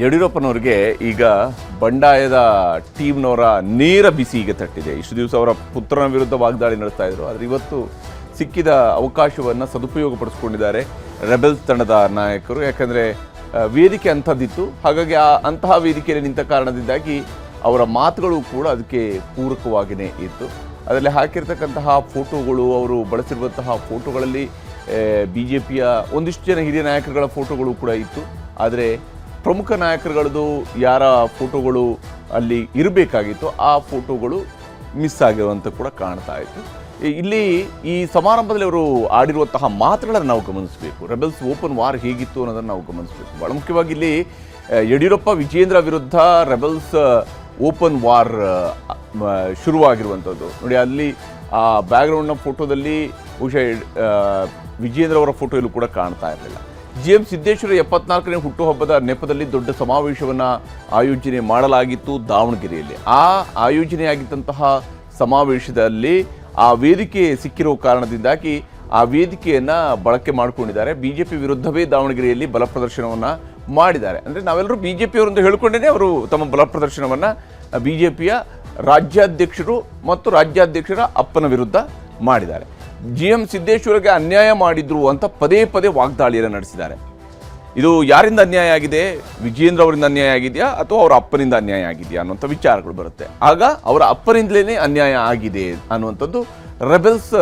ಯಡಿಯೂರಪ್ಪನವ್ರಿಗೆ ಈಗ ಬಂಡಾಯದ ಟೀಮ್ನವರ ನೇರ ಬಿಸಿ ಈಗ ತಟ್ಟಿದೆ. ಇಷ್ಟು ದಿವಸ ಅವರ ಪುತ್ರನ ವಿರುದ್ಧ ವಾಗ್ದಾಳಿ ನಡೆಸ್ತಾ ಇದ್ರು. ಆದರೆ ಇವತ್ತು ಸಿಕ್ಕಿದ ಅವಕಾಶವನ್ನು ಸದುಪಯೋಗ ಪಡಿಸ್ಕೊಂಡಿದ್ದಾರೆ ರೆಬೆಲ್ಸ್ ತಂಡದ ನಾಯಕರು. ಯಾಕಂದರೆ ವೇದಿಕೆ ಅಂಥದ್ದಿತ್ತು. ಹಾಗಾಗಿ ಆ ಅಂತಹ ವೇದಿಕೆಯಲ್ಲಿ ನಿಂತ ಕಾರಣದಿಂದಾಗಿ ಅವರ ಮಾತುಗಳು ಕೂಡ ಅದಕ್ಕೆ ಪೂರಕವಾಗಿಯೇ ಇತ್ತು. ಅದರಲ್ಲಿ ಹಾಕಿರ್ತಕ್ಕಂತಹ ಫೋಟೋಗಳು, ಅವರು ಬಳಸಿರುವಂತಹ ಫೋಟೋಗಳಲ್ಲಿ ಬಿ ಜೆ ಪಿಯ ಒಂದಿಷ್ಟು ಜನ ಹಿರಿಯ ನಾಯಕರುಗಳ ಫೋಟೋಗಳು ಕೂಡ ಇತ್ತು. ಆದರೆ ಪ್ರಮುಖ ನಾಯಕರುಗಳದು ಯಾರ ಫೋಟೋಗಳು ಅಲ್ಲಿ ಇರಬೇಕಾಗಿತ್ತು ಆ ಫೋಟೋಗಳು ಮಿಸ್ ಆಗಿರುವಂತ ಕೂಡ ಕಾಣ್ತಾ ಇತ್ತು. ಇಲ್ಲಿ ಈ ಸಮಾರಂಭದಲ್ಲಿ ಅವರು ಆಡಿರುವಂತಹ ಮಾತುಗಳನ್ನು ನಾವು ಗಮನಿಸಬೇಕು. ರೆಬೆಲ್ಸ್ ಓಪನ್ ವಾರ್ ಹೇಗಿತ್ತು ಅನ್ನೋದನ್ನು ನಾವು ಗಮನಿಸಬೇಕು. ಬಹಳ ಮುಖ್ಯವಾಗಿ ಇಲ್ಲಿ ಯಡಿಯೂರಪ್ಪ ವಿಜೇಂದ್ರ ವಿರುದ್ಧ ರೆಬೆಲ್ಸ್ ಓಪನ್ ವಾರ್ ಶುರುವಾಗಿರುವಂಥದ್ದು ನೋಡಿ, ಅಲ್ಲಿ ಆ ಬ್ಯಾಕ್ಗ್ರೌಂಡ್ನ ಫೋಟೋದಲ್ಲಿ ಬಹುಶಃ ವಿಜೇಂದ್ರ ಅವರ ಫೋಟೋ ಕೂಡ ಕಾಣ್ತಾ ಇರಲಿಲ್ಲ. ಜಿ ಎಂ ಸಿದ್ದೇಶ್ವರ ಎಪ್ಪತ್ನಾಲ್ಕನೇ ಹುಟ್ಟುಹಬ್ಬದ ನೆಪದಲ್ಲಿ ದೊಡ್ಡ ಸಮಾವೇಶವನ್ನು ಆಯೋಜನೆ ಮಾಡಲಾಗಿತ್ತು ದಾವಣಗೆರೆಯಲ್ಲಿ. ಆ ಆಯೋಜನೆಯಾಗಿದ್ದಂತಹ ಸಮಾವೇಶದಲ್ಲಿ ಆ ವೇದಿಕೆ ಸಿಕ್ಕಿರೋ ಕಾರಣದಿಂದಾಗಿ ಆ ವೇದಿಕೆಯನ್ನು ಬಳಕೆ ಮಾಡಿಕೊಂಡಿದ್ದಾರೆ. ಪಿ ವಿರುದ್ಧವೇ ದಾವಣಗೆರೆಯಲ್ಲಿ ಬಲ ಪ್ರದರ್ಶನವನ್ನು ಮಾಡಿದ್ದಾರೆ. ಅಂದರೆ ನಾವೆಲ್ಲರೂ ಬಿ ಜೆ ಅಂತ ಹೇಳಿಕೊಂಡೇ ಅವರು ತಮ್ಮ ಬಲ ಪ್ರದರ್ಶನವನ್ನು. ಬಿ ಜೆ ಪಿಯ ರಾಜ್ಯಾಧ್ಯಕ್ಷರು ಮತ್ತು ರಾಜ್ಯಾಧ್ಯಕ್ಷರ ಅಪ್ಪನ ವಿರುದ್ಧ ಮಾಡಿದ್ದಾರೆ. ಜಿ ಎಂ ಸಿದ್ದೇಶ್ವರಿಗೆ ಅನ್ಯಾಯ ಮಾಡಿದ್ರು ಅಂತ ಪದೇ ಪದೇ ವಾಗ್ದಾಳಿಯನ್ನು ನಡೆಸಿದ್ದಾರೆ. ಇದು ಯಾರಿಂದ ಅನ್ಯಾಯ ಆಗಿದೆ? ವಿಜೇಂದ್ರ ಅವರಿಂದ ಅನ್ಯಾಯ ಆಗಿದೆಯಾ? ಅಥವಾ ಅವರ ಅಪ್ಪನಿಂದ ಅನ್ಯಾಯ ಆಗಿದೆಯಾ? ಅನ್ನುವಂಥ ವಿಚಾರಗಳು ಬರುತ್ತೆ. ಆಗ ಅವರ ಅಪ್ಪನಿಂದಲೇ ಅನ್ಯಾಯ ಆಗಿದೆ ಅನ್ನುವಂಥದ್ದು ರೆಬೆಲ್ಸ್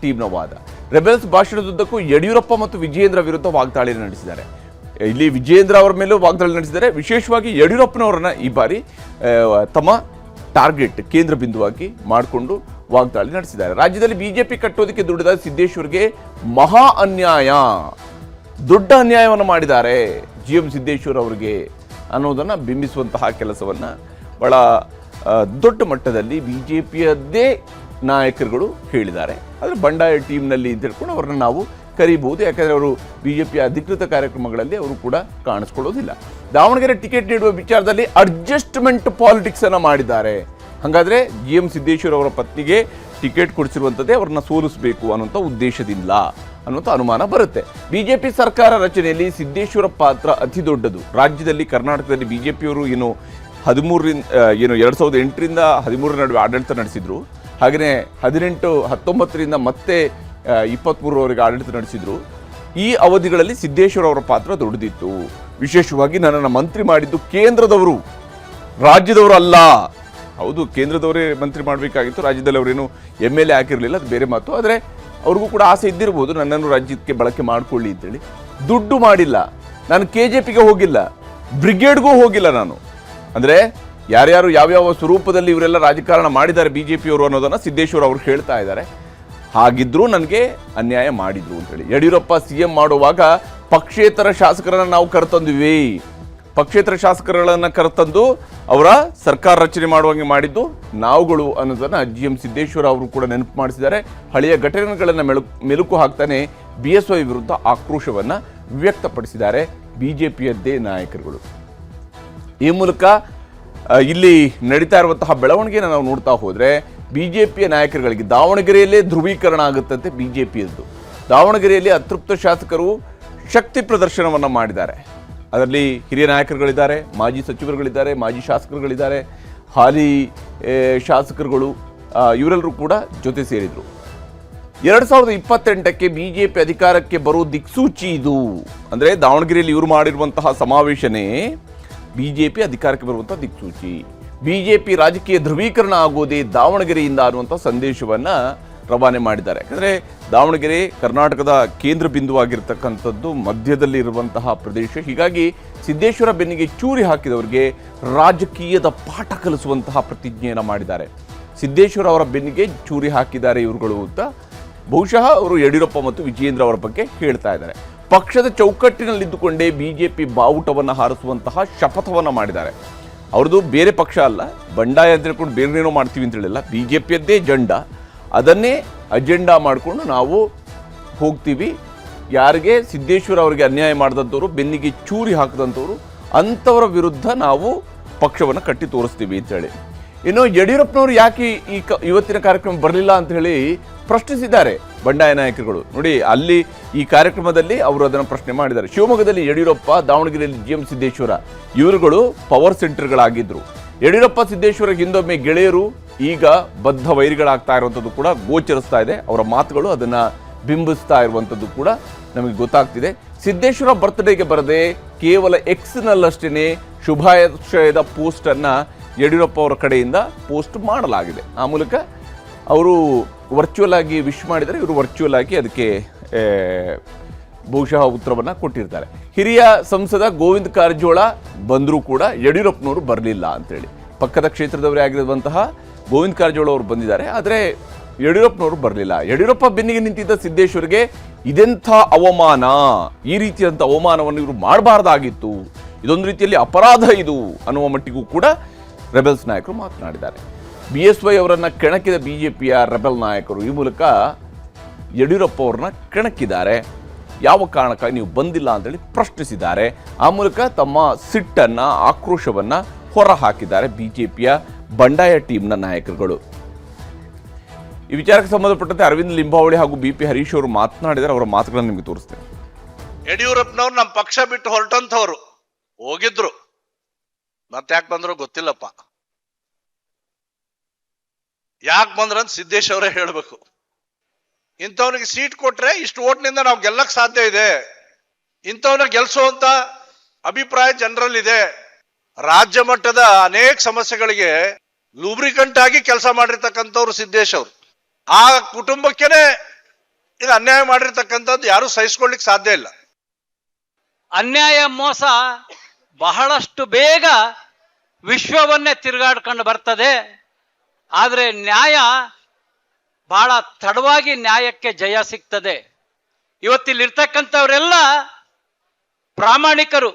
ಟೀಮ್ನ ವಾದ. ರೆಬೆಲ್ಸ್ ಭಾಷಣದುದ್ದಕ್ಕೂ ಯಡಿಯೂರಪ್ಪ ಮತ್ತು ವಿಜೇಂದ್ರ ವಿರುದ್ಧ ವಾಗ್ದಾಳಿ ನಡೆಸಿದ್ದಾರೆ. ಇಲ್ಲಿ ವಿಜೇಂದ್ರ ಅವರ ಮೇಲೂ ವಾಗ್ದಾಳಿ ನಡೆಸಿದ್ದಾರೆ. ವಿಶೇಷವಾಗಿ ಯಡಿಯೂರಪ್ಪನವರನ್ನ ಈ ಬಾರಿ ತಮ್ಮ ಟಾರ್ಗೆಟ್ ಕೇಂದ್ರ ಬಿಂದುವಾಗಿ ಮಾಡಿಕೊಂಡು ವಾಗ್ದಾಳಿ ನಡೆಸಿದ್ದಾರೆ. ರಾಜ್ಯದಲ್ಲಿ ಬಿಜೆಪಿ ಕಟ್ಟೋದಕ್ಕೆ ದುಡಿದ ಸಿದ್ದೇಶ್ವರ್ಗೆ ಮಹಾ ಅನ್ಯಾಯ. ದೊಡ್ಡ ಅನ್ಯಾಯವನ್ನು ಮಾಡಿದ್ದಾರೆ ಜಿ ಎಂ ಸಿದ್ದೇಶ್ವರ್ ಅವರಿಗೆ ಅನ್ನೋದನ್ನು ಬಿಂಬಿಸುವಂತಹ ಕೆಲಸವನ್ನು ಬಹಳ ದೊಡ್ಡ ಮಟ್ಟದಲ್ಲಿ ಬಿ ಜೆ ಪಿಯದ್ದೇ ನಾಯಕರುಗಳು ಹೇಳಿದ್ದಾರೆ. ಆದರೆ ಬಂಡಾಯ ಟೀಮ್ನಲ್ಲಿ ಅಂತ ಹೇಳ್ಕೊಂಡು ಅವ್ರನ್ನ ನಾವು ಕರೀಬಹುದು. ಯಾಕಂದರೆ ಅವರು ಬಿ ಜೆ ಪಿಯ ಅಧಿಕೃತ ಕಾರ್ಯಕ್ರಮಗಳಲ್ಲಿ ಅವರು ಕೂಡ ಕಾಣಿಸ್ಕೊಳ್ಳೋದಿಲ್ಲ. ದಾವಣಗೆರೆ ಟಿಕೆಟ್ ನೀಡುವ ವಿಚಾರದಲ್ಲಿ ಅಡ್ಜಸ್ಟ್ಮೆಂಟ್ ಪಾಲಿಟಿಕ್ಸನ್ನು ಮಾಡಿದ್ದಾರೆ. ಹಾಗಾದ್ರೆ ಜಿ ಎಂ ಸಿದ್ದೇಶ್ವರ್ ಅವರ ಪತ್ನಿಗೆ ಟಿಕೆಟ್ ಕೊಡಿಸಿರುವಂಥದ್ದೇ ಅವ್ರನ್ನ ಸೋಲಿಸಬೇಕು ಅನ್ನುವಂಥ ಉದ್ದೇಶದಿಂದ ಅನ್ನುವಂಥ ಅನುಮಾನ ಬರುತ್ತೆ. ಬಿಜೆಪಿ ಸರ್ಕಾರ ರಚನೆಯಲ್ಲಿ ಸಿದ್ದೇಶ್ವರ ಪಾತ್ರ ಅತಿ ದೊಡ್ಡದು. ರಾಜ್ಯದಲ್ಲಿ ಕರ್ನಾಟಕದಲ್ಲಿ ಬಿಜೆಪಿಯವರು ಏನು ಹದಿಮೂರರಿಂದ ಏನು ಎರಡು ಸಾವಿರದ ಎಂಟರಿಂದ ಹದಿಮೂರರ ನಡುವೆ ಆಡಳಿತ ನಡೆಸಿದ್ರು. ಹಾಗೆಯೇ ಹದಿನೆಂಟು, ಹತ್ತೊಂಬತ್ತರಿಂದ ಮತ್ತೆ ಇಪ್ಪತ್ತ್ಮೂರವರೆಗೆ ಆಡಳಿತ ನಡೆಸಿದ್ರು. ಈ ಅವಧಿಗಳಲ್ಲಿ ಸಿದ್ದೇಶ್ವರ ಅವರ ಪಾತ್ರ ದೊಡ್ಡದಿತ್ತು. ವಿಶೇಷವಾಗಿ ನನ್ನನ್ನು ಮಂತ್ರಿ ಮಾಡಿದ್ದು ಕೇಂದ್ರದವರು ರಾಜ್ಯದವರು ಅಲ್ಲ ಹೌದು, ಕೇಂದ್ರದವರೇ ಮಂತ್ರಿ ಮಾಡಬೇಕಾಗಿತ್ತು, ರಾಜ್ಯದಲ್ಲಿ ಅವರೇನು ಎಂ ಎಲ್ ಎ ಹಾಕಿರಲಿಲ್ಲ ಅದು ಬೇರೆ ಮಾತು. ಆದರೆ ಅವ್ರಿಗೂ ಕೂಡ ಆಸೆ ಇದ್ದಿರ್ಬೋದು, ನನ್ನನ್ನು ರಾಜ್ಯಕ್ಕೆ ಬಳಕೆ ಮಾಡಿಕೊಳ್ಳಿ ಅಂತೇಳಿ. ದುಡ್ಡು ಮಾಡಿಲ್ಲ, ನಾನು ಕೆ ಜೆ ಪಿಗೆ ಹೋಗಿಲ್ಲ, ಬ್ರಿಗೇಡ್ಗೂ ಹೋಗಿಲ್ಲ ನಾನು. ಅಂದರೆ ಯಾರ್ಯಾರು ಯಾವ್ಯಾವ ಸ್ವರೂಪದಲ್ಲಿ ಇವರೆಲ್ಲ ರಾಜಕಾರಣ ಮಾಡಿದ್ದಾರೆ ಬಿ ಜೆ ಪಿಯವರು ಅನ್ನೋದನ್ನು ಸಿದ್ದೇಶ್ವರ ಅವರು ಹೇಳ್ತಾ ಇದ್ದಾರೆ. ಹಾಗಿದ್ರೂ ನನಗೆ ಅನ್ಯಾಯ ಮಾಡಿದ್ರು ಅಂತೇಳಿ. ಯಡಿಯೂರಪ್ಪ ಸಿ ಎಂ ಮಾಡುವಾಗ ಪಕ್ಷೇತರ ಶಾಸಕರನ್ನು ನಾವು ಕರೆತಂದ್ವಿ. ಪಕ್ಷೇತರ ಶಾಸಕರುಗಳನ್ನು ಕರೆತಂದು ಅವರ ಸರ್ಕಾರ ರಚನೆ ಮಾಡುವಂಗೆ ಮಾಡಿದ್ದು ನಾವುಗಳು ಅನ್ನೋದನ್ನು ಜಿ ಎಂ ಸಿದ್ದೇಶ್ವರ ಅವರು ಕೂಡ ನೆನಪು ಮಾಡಿಸಿದ್ದಾರೆ. ಹಳೆಯ ಘಟನೆಗಳನ್ನು ಮೆಲು ಮೆಲುಕು ಹಾಕ್ತಾನೆ ಬಿ ಎಸ್ ವೈ ವಿರುದ್ಧ ಆಕ್ರೋಶವನ್ನು ವ್ಯಕ್ತಪಡಿಸಿದ್ದಾರೆ ಬಿ ಜೆ ಪಿಯದ್ದೇ ನಾಯಕರುಗಳು. ಈ ಮೂಲಕ ಇಲ್ಲಿ ನಡೀತಾ ಇರುವಂತಹ ಬೆಳವಣಿಗೆಯನ್ನು ನಾವು ನೋಡ್ತಾ ಹೋದರೆ ಬಿ ಜೆ ಪಿಯ ನಾಯಕರುಗಳಿಗೆ ದಾವಣಗೆರೆಯಲ್ಲೇ ಧ್ರುವೀಕರಣ ಆಗುತ್ತಂತೆ ಬಿ ಜೆ ಪಿಯದ್ದು ದಾವಣಗೆರೆಯಲ್ಲಿ ಅತೃಪ್ತ ಶಾಸಕರು ಶಕ್ತಿ ಪ್ರದರ್ಶನವನ್ನು ಮಾಡಿದ್ದಾರೆ. ಅದರಲ್ಲಿ ಹಿರಿಯ ನಾಯಕರುಗಳಿದ್ದಾರೆ, ಮಾಜಿ ಸಚಿವರುಗಳಿದ್ದಾರೆ, ಮಾಜಿ ಶಾಸಕರುಗಳಿದ್ದಾರೆ, ಹಾಲಿ ಶಾಸಕರುಗಳು ಇವರೆಲ್ಲರೂ ಕೂಡ ಜೊತೆ ಸೇರಿದರು. ಎರಡು ಸಾವಿರದ ಇಪ್ಪತ್ತೆಂಟಕ್ಕೆ ಬಿ ಜೆ ಪಿ ಅಧಿಕಾರಕ್ಕೆ ಬರೋ ದಿಕ್ಸೂಚಿ ಇದು. ಅಂದರೆ ದಾವಣಗೆರೆಯಲ್ಲಿ ಇವರು ಮಾಡಿರುವಂತಹ ಸಮಾವೇಶನೇ ಪಿ ಅಧಿಕಾರಕ್ಕೆ ಬರುವಂತಹ ದಿಕ್ಸೂಚಿ. ಬಿ ಜೆ ಪಿ ರಾಜಕೀಯ ಧ್ರುವೀಕರಣ ಆಗೋದೇ ದಾವಣಗೆರೆಯಿಂದ ಅನ್ನುವಂಥ ಸಂದೇಶವನ್ನ ರವಾನೆ ಮಾಡಿದ್ದಾರೆ. ಯಾಕಂದರೆ ದಾವಣಗೆರೆ ಕರ್ನಾಟಕದ ಕೇಂದ್ರ ಬಿಂದುವಾಗಿರ್ತಕ್ಕಂಥದ್ದು ಮಧ್ಯದಲ್ಲಿ ಇರುವಂತಹ ಪ್ರದೇಶ. ಹೀಗಾಗಿ ಸಿದ್ದೇಶ್ವರ ಬೆನ್ನಿಗೆ ಚೂರಿ ಹಾಕಿದವರಿಗೆ ರಾಜಕೀಯದ ಪಾಠ ಕಲಿಸುವಂತಹ ಪ್ರತಿಜ್ಞೆಯನ್ನು ಮಾಡಿದ್ದಾರೆ. ಸಿದ್ದೇಶ್ವರ ಅವರ ಬೆನ್ನಿಗೆ ಚೂರಿ ಹಾಕಿದ್ದಾರೆ ಇವರುಗಳು ಅಂತ ಬಹುಶಃ ಅವರು ಯಡಿಯೂರಪ್ಪ ಮತ್ತು ವಿಜಯೇಂದ್ರ ಅವರ ಬಗ್ಗೆ ಹೇಳ್ತಾ ಇದ್ದಾರೆ. ಪಕ್ಷದ ಚೌಕಟ್ಟಿನಲ್ಲಿದ್ದುಕೊಂಡೇ ಬಿ ಜೆ ಪಿ ಬಾವುಟವನ್ನು ಹಾರಿಸುವಂತಹ ಶಪಥವನ್ನು ಮಾಡಿದ್ದಾರೆ. ಅವ್ರದ್ದು ಬೇರೆ ಪಕ್ಷ ಅಲ್ಲ, ಬಂಡಾಯ ಅಂತ ಹೇಳ್ಕೊಂಡು ಬೇರೆನೇನೋ ಮಾಡ್ತೀವಿ ಅಂತ ಹೇಳಿಲ್ಲ. ಬಿ ಜೆ ಪಿಯದ್ದೇ ಜಂಡ. ಅದನ್ನೇ ಅಜೆಂಡಾ ಮಾಡಿಕೊಂಡು ನಾವು ಹೋಗ್ತೀವಿ. ಯಾರಿಗೆ? ಸಿದ್ದೇಶ್ವರ ಅವರಿಗೆ ಅನ್ಯಾಯ ಮಾಡಿದಂಥವ್ರು, ಬೆನ್ನಿಗೆ ಚೂರಿ ಹಾಕಿದಂಥವ್ರು, ಅಂಥವರ ವಿರುದ್ಧ ನಾವು ಪಕ್ಷವನ್ನು ಕಟ್ಟಿ ತೋರಿಸ್ತೀವಿ ಅಂತೇಳಿ ಇನ್ನು ಯಡಿಯೂರಪ್ಪನವರು ಯಾಕೆ ಈ ಕ- ಇವತ್ತಿನ ಕಾರ್ಯಕ್ರಮ ಬರಲಿಲ್ಲ ಅಂತ ಹೇಳಿ ಪ್ರಶ್ನಿಸಿದ್ದಾರೆ ಬಂಡಾಯ ನಾಯಕರುಗಳು. ನೋಡಿ, ಅಲ್ಲಿ ಈ ಕಾರ್ಯಕ್ರಮದಲ್ಲಿ ಅವರು ಅದನ್ನು ಪ್ರಶ್ನೆ ಮಾಡಿದ್ದಾರೆ. ಶಿವಮೊಗ್ಗದಲ್ಲಿ ಯಡಿಯೂರಪ್ಪ, ದಾವಣಗೆರೆಯಲ್ಲಿ ಜಿ ಎಂ ಸಿದ್ದೇಶ್ವರ, ಇವರುಗಳು ಪವರ್ ಸೆಂಟರ್ಗಳಾಗಿದ್ರು. ಯಡಿಯೂರಪ್ಪ ಸಿದ್ದೇಶ್ವರ ಹಿಂದೊಮ್ಮೆ ಗೆಳೆಯರು ಈಗ ಬದ್ಧ ವೈರಿಗಳಾಗ್ತಾ ಇರುವಂಥದ್ದು ಕೂಡ ಗೋಚರಿಸ್ತಾ ಇದೆ. ಅವರ ಮಾತುಗಳು ಅದನ್ನು ಬಿಂಬಿಸ್ತಾ ಇರುವಂಥದ್ದು ಕೂಡ ನಮಗೆ ಗೊತ್ತಾಗ್ತಿದೆ. ಸಿದ್ದೇಶ್ವರ ಬರ್ತ್ಡೇಗೆ ಬರದೆ ಕೇವಲ ಎಕ್ಸ್ನಲ್ಲಷ್ಟೇ ಶುಭಾಶಯದ ಪೋಸ್ಟನ್ನು ಯಡಿಯೂರಪ್ಪ ಅವರ ಕಡೆಯಿಂದ ಪೋಸ್ಟ್ ಮಾಡಲಾಗಿದೆ. ಆ ಮೂಲಕ ಅವರು ವರ್ಚುವಲ್ ಆಗಿ ವಿಶ್ ಮಾಡಿದರೆ ಇವರು ವರ್ಚುವಲ್ ಆಗಿ ಅದಕ್ಕೆ ಬಹುಶಃ ಉತ್ತರವನ್ನು ಕೊಟ್ಟಿರ್ತಾರೆ. ಹಿರಿಯ ಸಂಸದ ಗೋವಿಂದ ಕಾರಜೋಳ ಬಂದರೂ ಕೂಡ ಯಡಿಯೂರಪ್ಪನವರು ಬರಲಿಲ್ಲ ಅಂತೇಳಿ. ಪಕ್ಕದ ಕ್ಷೇತ್ರದವರೇ ಆಗಿರುವಂತಹ ಗೋವಿಂದ ಕಾರಜೋಳ ಅವರು ಬಂದಿದ್ದಾರೆ. ಆದರೆ ಯಡಿಯೂರಪ್ಪನವರು ಬರಲಿಲ್ಲ. ಯಡಿಯೂರಪ್ಪ ಬೆನ್ನಿಗೆ ನಿಂತಿದ್ದ ಸಿದ್ದೇಶ್ವರಿಗೆ ಇದೆಂಥ ಅವಮಾನ? ಈ ರೀತಿಯಂಥ ಅವಮಾನವನ್ನು ಇವರು ಮಾಡಬಾರ್ದಾಗಿತ್ತು. ಇದೊಂದು ರೀತಿಯಲ್ಲಿ ಅಪರಾಧ ಇದು ಅನ್ನುವ ಮಟ್ಟಿಗೂ ಕೂಡ ರೆಬೆಲ್ಸ್ ನಾಯಕರು ಮಾತನಾಡಿದ್ದಾರೆ. ಬಿ ಎಸ್ ವೈ ಅವರನ್ನು ಕೆಣಕಿದ ಬಿ ಜೆ ಪಿಯ ರೆಬೆಲ್ ನಾಯಕರು ಈ ಮೂಲಕ ಯಡಿಯೂರಪ್ಪ ಅವರನ್ನ ಕೆಣಕಿದ್ದಾರೆ. ಯಾವ ಕಾರಣಕ್ಕಾಗಿ ನೀವು ಬಂದಿಲ್ಲ ಅಂತೇಳಿ ಪ್ರಶ್ನಿಸಿದ್ದಾರೆ. ಆ ಮೂಲಕ ತಮ್ಮ ಸಿಟ್ಟನ್ನ, ಆಕ್ರೋಶವನ್ನ ಹೊರ ಹಾಕಿದ್ದಾರೆ ಬಿಜೆಪಿಯ ಬಂಡಾಯ ಟೀಮ್ನ ನಾಯಕರುಗಳು. ಈ ವಿಚಾರಕ್ಕೆ ಸಂಬಂಧಪಟ್ಟಂತೆ ಅರವಿಂದ್ ಲಿಂಬಾವಳಿ ಹಾಗೂ ಬಿ ಪಿ ಹರೀಶ್ ಅವರು ಮಾತನಾಡಿದರೆ ಅವರ ಮಾತುಗಳನ್ನು ನಿಮಗೆ ತೋರಿಸ್ತೇನೆ. ಯಡಿಯೂರಪ್ಪನವ್ರು ನಮ್ಮ ಪಕ್ಷ ಬಿಟ್ಟು ಹೊರಟಂಥವ್ರು. ಹೋಗಿದ್ರು. ಮತ್ತೆ ಯಾಕೆ ಬಂದ್ರು ಗೊತ್ತಿಲ್ಲಪ್ಪ. ಯಾಕೆ ಬಂದ್ರಂತ ಸಿದ್ದೇಶ್ ಅವರೇ ಹೇಳ್ಬೇಕು. ಇಂಥವನಿಗೆ ಸೀಟ್ ಕೊಟ್ರೆ ಇಷ್ಟು ಓಟ್ನಿಂದ ನಾವು ಗೆಲ್ಲಕ್ ಸಾಧ್ಯ ಇದೆ. ಇಂಥವನ್ನ ಗೆಲ್ಸುವಂತ ಅಭಿಪ್ರಾಯ ಜನರಲ್ಲಿದೆ. ರಾಜ್ಯ ಮಟ್ಟದ ಅನೇಕ ಸಮಸ್ಯೆಗಳಿಗೆ ಲೂಬ್ರಿಕಂಟ್ ಆಗಿ ಕೆಲಸ ಮಾಡಿರ್ತಕ್ಕಂಥವ್ರು ಸಿದ್ದೇಶ್ ಅವರು. ಆ ಕುಟುಂಬಕ್ಕೇನೆ ಇದು ಅನ್ಯಾಯ ಮಾಡಿರ್ತಕ್ಕಂಥದ್ದು ಯಾರು ಸಹಿಸ್ಕೊಳ್ಳಿಕ್ ಸಾಧ್ಯ ಇಲ್ಲ. ಅನ್ಯಾಯ, ಮೋಸ ಬಹಳಷ್ಟು ಬೇಗ ವಿಶ್ವವನ್ನೇ ತಿರುಗಾಡ್ಕೊಂಡು ಬರ್ತದೆ. ಆದರೆ ನ್ಯಾಯ ಬಹಳ ತಡವಾಗಿ ನ್ಯಾಯಕ್ಕೆ ಜಯ ಸಿಗ್ತದೆ. ಇವತ್ತಿಲ್ಲಿರ್ತಕ್ಕಂಥವರೆಲ್ಲ ಪ್ರಾಮಾಣಿಕರು.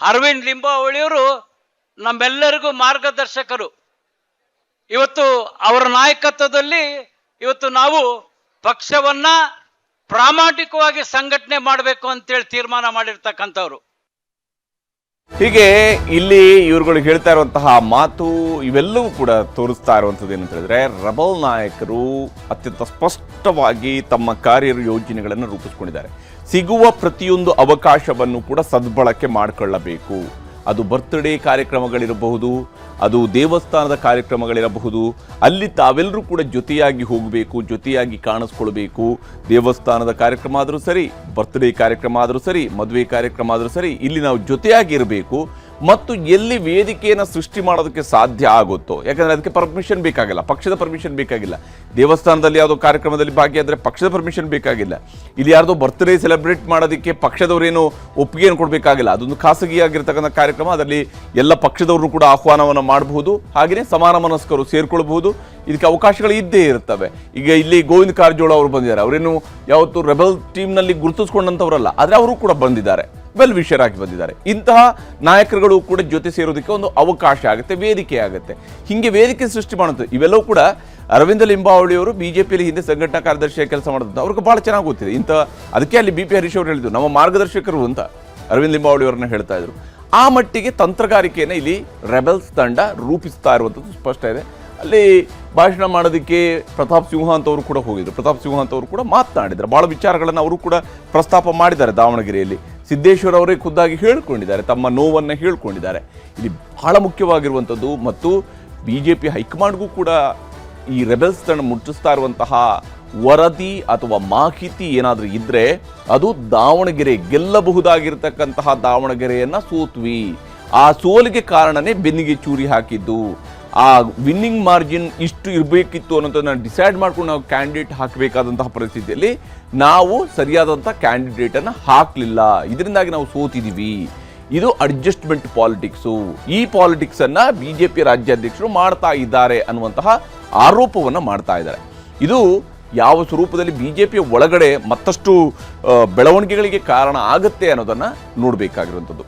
ಅರವಿಂದ್ ಲಿಂಬಾವಳಿಯವರು ನಮ್ಮೆಲ್ಲರಿಗೂ ಮಾರ್ಗದರ್ಶಕರು. ಇವತ್ತು ಅವರ ನಾಯಕತ್ವದಲ್ಲಿ ಇವತ್ತು ನಾವು ಪಕ್ಷವನ್ನ ಪ್ರಾಮಾಣಿಕವಾಗಿ ಸಂಘಟನೆ ಮಾಡಬೇಕು ಅಂತೇಳಿ ತೀರ್ಮಾನ ಮಾಡಿರ್ತಕ್ಕಂಥವ್ರು. ಹೀಗೆ ಇಲ್ಲಿ ಇವರುಗಳು ಹೇಳ್ತಾ ಇರುವಂತಹ ಮಾತು ಇವೆಲ್ಲವೂ ಕೂಡ ತೋರಿಸ್ತಾ ಇರುವಂಥದ್ದು ಏನಂತ ಹೇಳಿದ್ರೆ, ರಬಲ್ ನಾಯಕರು ಅತ್ಯಂತ ಸ್ಪಷ್ಟವಾಗಿ ತಮ್ಮ ಕಾರ್ಯ ಯೋಜನೆಗಳನ್ನು ರೂಪಿಸ್ಕೊಂಡಿದ್ದಾರೆ. ಸಿಗುವ ಪ್ರತಿಯೊಂದು ಅವಕಾಶವನ್ನು ಕೂಡ ಸದ್ಬಳಕೆ ಮಾಡಿಕೊಳ್ಳಬೇಕು. ಅದು ಬರ್ತ್ಡೇ ಕಾರ್ಯಕ್ರಮಗಳಿರಬಹುದು, ಅದು ದೇವಸ್ಥಾನದ ಕಾರ್ಯಕ್ರಮಗಳಿರಬಹುದು, ಅಲ್ಲಿ ತಾವೆಲ್ಲರೂ ಕೂಡ ಜೊತೆಯಾಗಿ ಹೋಗಬೇಕು, ಜೊತೆಯಾಗಿ ಕಾಣಿಸ್ಕೊಳ್ಬೇಕು. ದೇವಸ್ಥಾನದ ಕಾರ್ಯಕ್ರಮ ಆದರೂ ಸರಿ ಬರ್ತ್ಡೇ ಕಾರ್ಯಕ್ರಮ ಆದರೂ ಸರಿ, ಮದುವೆ ಕಾರ್ಯಕ್ರಮ ಆದರೂ ಸರಿ, ಇಲ್ಲಿ ನಾವು ಜೊತೆಯಾಗಿ ಇರಬೇಕು. ಮತ್ತು ಎಲ್ಲಿ ವೇದಿಕೆಯನ್ನು ಸೃಷ್ಟಿ ಮಾಡೋದಕ್ಕೆ ಸಾಧ್ಯ ಆಗುತ್ತೋ. ಯಾಕಂದರೆ ಅದಕ್ಕೆ ಪರ್ಮಿಷನ್ ಬೇಕಾಗಿಲ್ಲ, ಪಕ್ಷದ ಪರ್ಮಿಷನ್ ಬೇಕಾಗಿಲ್ಲ. ದೇವಸ್ಥಾನದಲ್ಲಿ ಯಾವುದೋ ಕಾರ್ಯಕ್ರಮದಲ್ಲಿ ಭಾಗಿಯಾದರೆ ಪಕ್ಷದ ಪರ್ಮಿಷನ್ ಬೇಕಾಗಿಲ್ಲ. ಇಲ್ಲಿ ಯಾರ್ದೋ ಬರ್ತ್ಡೇ ಸೆಲೆಬ್ರೇಟ್ ಮಾಡೋದಕ್ಕೆ ಪಕ್ಷದವರೇನು ಒಪ್ಪಿಗೆಯನ್ನು ಕೊಡಬೇಕಾಗಿಲ್ಲ. ಅದೊಂದು ಖಾಸಗಿಯಾಗಿರ್ತಕ್ಕಂಥ ಕಾರ್ಯಕ್ರಮ, ಅದರಲ್ಲಿ ಎಲ್ಲ ಪಕ್ಷದವರು ಕೂಡ ಆಹ್ವಾನವನ್ನು ಮಾಡಬಹುದು, ಹಾಗೆಯೇ ಸಮಾನ ಮನಸ್ಕರು ಸೇರಿಕೊಳ್ಳಬಹುದು ಇದಕ್ಕೆ ಅವಕಾಶಗಳು ಇದ್ದೇ ಇರ್ತವೆ. ಈಗ ಇಲ್ಲಿ ಗೋವಿಂದ ಕಾರಜೋಳ ಅವರು ಬಂದಿದ್ದಾರೆ. ಅವರೇನು ಯಾವತ್ತು ರೆಬಲ್ ಟೀಮ್ನಲ್ಲಿ ಗುರುತಿಸ್ಕೊಂಡಂಥವರಲ್ಲ ಆದರೆ ಅವರು ಕೂಡ ಬಂದಿದ್ದಾರೆ. ವೆಲ್ ವಿಷರ್ ಬಂದಿದ್ದಾರೆ. ಇಂತಹ ನಾಯಕರುಗಳು ಕೂಡ ಜೊತೆ ಸೇರೋದಕ್ಕೆ ಒಂದು ಅವಕಾಶ ಆಗುತ್ತೆ, ವೇದಿಕೆ ಆಗುತ್ತೆ. ಹಿಂಗೆ ವೇದಿಕೆ ಸೃಷ್ಟಿ ಮಾಡುತ್ತೆ. ಇವೆಲ್ಲವೂ ಕೂಡ ಅರವಿಂದ ಲಿಂಬಾವಳಿ ಅವರು ಪಿಯಲ್ಲಿ ಹಿಂದೆ ಸಂಘಟನಾ ಕಾರ್ಯದರ್ಶಿಯ ಕೆಲಸ ಮಾಡಿದ್ದು ಅವ್ರಿಗೆ ಭಾಳ ಚೆನ್ನಾಗಿ ಗೊತ್ತಿದೆ. ಇಂಥ, ಅದಕ್ಕೆ ಅಲ್ಲಿ ಬಿ ಪಿ ಹರೀಶ್ ಅವರು ಹೇಳಿದ್ರು, ನಮ್ಮ ಮಾರ್ಗದರ್ಶಕರು ಅಂತ ಅರವಿಂದ್ ಲಿಂಬಾವಳಿ ಅವರನ್ನ ಹೇಳ್ತಾ ಇದ್ರು. ಆ ಮಟ್ಟಿಗೆ ತಂತ್ರಗಾರಿಕೆಯನ್ನು ಇಲ್ಲಿ ರೆಬೆಲ್ಸ್ ತಂಡ ರೂಪಿಸ್ತಾ ಇರುವಂಥದ್ದು ಸ್ಪಷ್ಟ ಇದೆ. ಅಲ್ಲಿ ಭಾಷಣ ಮಾಡೋದಕ್ಕೆ ಪ್ರತಾಪ್ ಸಿಂಹ ಅಂತವರು ಕೂಡ ಹೋಗಿದ್ರು. ಪ್ರತಾಪ್ ಸಿಂಹ ಅಂತವರು ಕೂಡ ಮಾತನಾಡಿದ್ದಾರೆ ಭಾಳ ವಿಚಾರಗಳನ್ನು ಅವರು ಕೂಡ ಪ್ರಸ್ತಾಪ ಮಾಡಿದ್ದಾರೆ ದಾವಣಗೆರೆಯಲ್ಲಿ. ಸಿದ್ದೇಶ್ವರ ಅವರೇ ಖುದ್ದಾಗಿ ಹೇಳಿಕೊಂಡಿದ್ದಾರೆ, ತಮ್ಮ ನೋವನ್ನು ಹೇಳಿಕೊಂಡಿದ್ದಾರೆ. ಇಲ್ಲಿ ಬಹಳ ಮುಖ್ಯವಾಗಿರುವಂಥದ್ದು ಮತ್ತು ಬಿ ಜೆ ಪಿ ಹೈಕಮಾಂಡ್ಗೂ ಕೂಡ ಈ ರೆಬೆಲ್ಸ್ ತಂಡ ಮುಟ್ಟಿಸ್ತಾ ಇರುವಂತಹ ವರದಿ ಅಥವಾ ಮಾಹಿತಿ ಏನಾದರೂ ಇದ್ದರೆ ಅದು ದಾವಣಗೆರೆ ಗೆಲ್ಲಬಹುದಾಗಿರ್ತಕ್ಕಂತಹ ದಾವಣಗೆರೆಯನ್ನು ಸೋತ್ವಿ. ಆ ಸೋಲಿಗೆ ಕಾರಣನೇ ಬೆನ್ನಿಗೆ ಚೂರಿ ಹಾಕಿದ್ದು. ಆ ವಿನ್ನಿಂಗ್ ಮಾರ್ಜಿನ್ ಇಷ್ಟು ಇರಬೇಕಿತ್ತು ಅನ್ನೋದನ್ನ ಡಿಸೈಡ್ ಮಾಡ್ಕೊಂಡು ನಾವು ಕ್ಯಾಂಡಿಡೇಟ್ ಹಾಕಬೇಕಾದಂತಹ ಪರಿಸ್ಥಿತಿಯಲ್ಲಿ ನಾವು ಸರಿಯಾದಂಥ ಕ್ಯಾಂಡಿಡೇಟನ್ನು ಹಾಕಲಿಲ್ಲ. ಇದರಿಂದಾಗಿ ನಾವು ಸೋತಿದ್ದೀವಿ ಇದು ಅಡ್ಜಸ್ಟ್ಮೆಂಟ್ ಪಾಲಿಟಿಕ್ಸು ಈ ಪಾಲಿಟಿಕ್ಸನ್ನು ಬಿ ಜೆ ಬಿಜೆಪಿ ರಾಜ್ಯಾಧ್ಯಕ್ಷರು ಮಾಡ್ತಾ ಇದ್ದಾರೆ ಅನ್ನುವಂತಹ ಆರೋಪವನ್ನು ಮಾಡ್ತಾ ಇದ್ದಾರೆ. ಇದು ಯಾವ ಸ್ವರೂಪದಲ್ಲಿ ಬಿಜೆಪಿ ಒಳಗಡೆ ಮತ್ತಷ್ಟು ಬೆಳವಣಿಗೆಗಳಿಗೆ ಕಾರಣ ಆಗುತ್ತೆ ಅನ್ನೋದನ್ನು ನೋಡಬೇಕಾಗಿರುವಂಥದ್ದು